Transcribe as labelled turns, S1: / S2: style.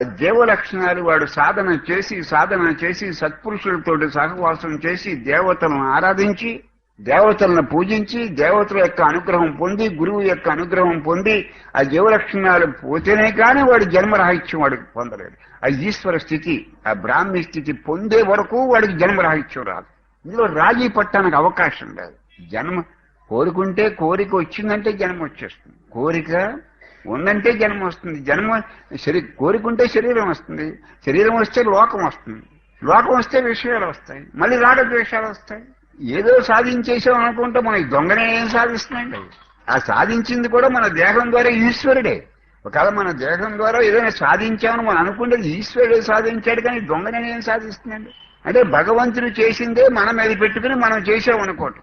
S1: దేవ లక్షణాలు వాడు సాధన చేసి సాధన చేసి సత్పురుషులతోటి సహవాసం చేసి దేవతలను ఆరాధించి దేవతలను పూజించి దేవతల యొక్క అనుగ్రహం పొంది గురువు యొక్క అనుగ్రహం పొంది ఆ జీవలక్షణాలు పోతేనే కానీ వాడు జన్మరాహిత్యం వాడికి పొందలేడు ఆ ఈశ్వర స్థితి ఆ బ్రాహ్మీ స్థితి పొందే వరకు వాడికి జన్మరాహిత్యం రాదు. ఇందులో రాజీ పట్టడానికి అవకాశం లేదు. జన్మ కోరుకుంటే కోరిక వచ్చిందంటే జన్మ వచ్చేస్తుంది. కోరిక ఉందంటే జన్మ వస్తుంది. జన్మ శరీ కోరుకుంటే శరీరం వస్తుంది. శరీరం వస్తే లోకం వస్తుంది. లోకం వస్తే విషయాలు వస్తాయి. మళ్ళీ రాగద్వేషాలు వస్తాయి. ఏదో సాధించేసాం అనుకుంటే మనకి దొంగనే ఏం సాధిస్తున్నాయండి ఆ సాధించింది కూడా మన దేహం ద్వారా ఈశ్వరుడే. ఒకవేళ మన దేహం ద్వారా ఏదైనా సాధించామని మనం అనుకుంటే ఈశ్వరుడే సాధించాడు కానీ దొంగనే ఏం సాధిస్తుందండి అంటే భగవంతుడు చేసిందే మన మీద పెట్టుకుని మనం చేసాం అనుకోవటం